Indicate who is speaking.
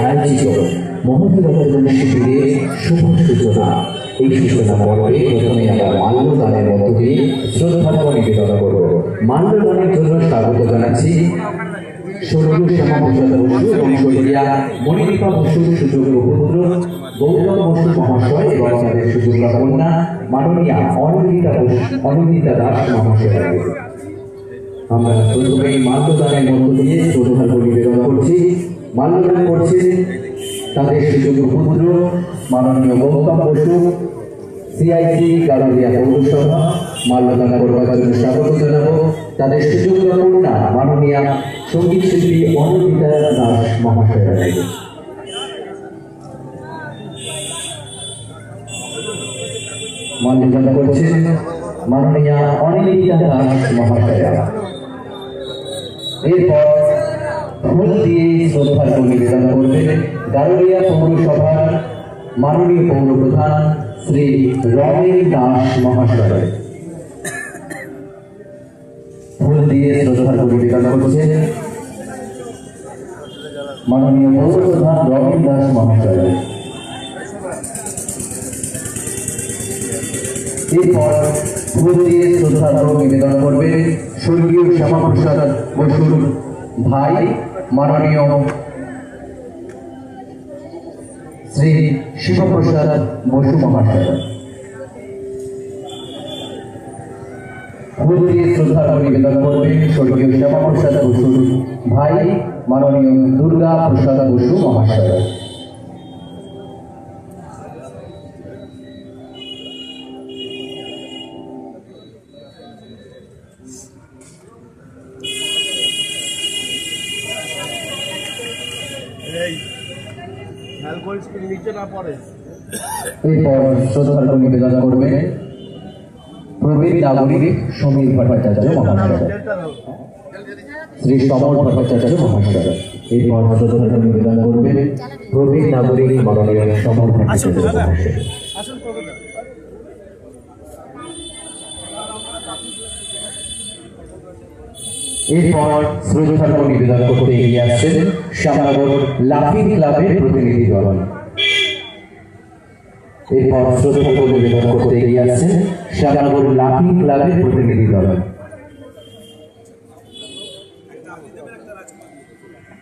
Speaker 1: আয়োজিত মহৎ রক্তদান শিবিরে শুভ সূচনা এই সূচনা পর্বে প্রথমে আমরা মাল্যদানের মধ্য দিয়ে শ্রদ্ধার্ঘ নিবেদন করব মাল্যদানের জন্য স্বাগত নিবেদন করছি। মাল্যদান করছেন তাদের সুযোগ্য পুত্র মাননীয় গৌতম বসু সিআইসি গারুলিয়া পৌরসভা মাল্যদান করবার জন্য স্বাগত জানাব। তাদের সুযোগ্য কন্যা মাননীয়া সংগীত শিল্পী অনিন্দিতা দাস মহাশয়। মাল্যদান করছেন মাননীয়া অনিন্দিতা দাস মহাশয়া। এরপর ফুল দিয়ে শ্রদ্ধার্ঘ নিবেদন করবেন গারুলিয়া পৌরসভার মাননীয় পৌর প্রধান শ্রী রমেন দাস মহাশয়। ফুল দিয়ে শ্রদ্ধার্ঘ নিবেদন করছেন মাননীয় পৌর প্রধান রমেন দাস মহাশয়। এরপর ফুল দিয়ে শ্রদ্ধার্ঘ নিবেদন করবেন স্বর্গীয় শ্যামাপ্রসাদ বসুর ভাই মাননীয় শ্রী শিবপ্রসাদ বসু মহাশয়। ফুল দিয়ে শ্যামাপ্রসাদ বসু ভাই, মাননীয় দুর্গা প্রসাদ বসু মহাশয়।
Speaker 2: এই করিস কি নিচে না পড়ে?
Speaker 1: এরপর করবেন প্রবীণ নাগরিক সমীর ভট্টাচার্য মহাশয়। শ্রী সমর ভট্টাচার্য মহাশয়। এরপর শ্রদ্ধার্ঘ নিবেদন করবেন প্রবীণ নাগরিক মাননীয় সমর এরপর শ্রদ্ধার্ঘ নিবেদন করতে এগিয়ে আসছেন শ্যামনগর লাফিং ক্লাবের প্রতিনিধি দল। এরপর শ্রদ্ধার্ঘ নিবেদন করতে এগিয়ে আসছেন শ্যামনগর লাফিং ক্লাবের প্রতিনিধি দল।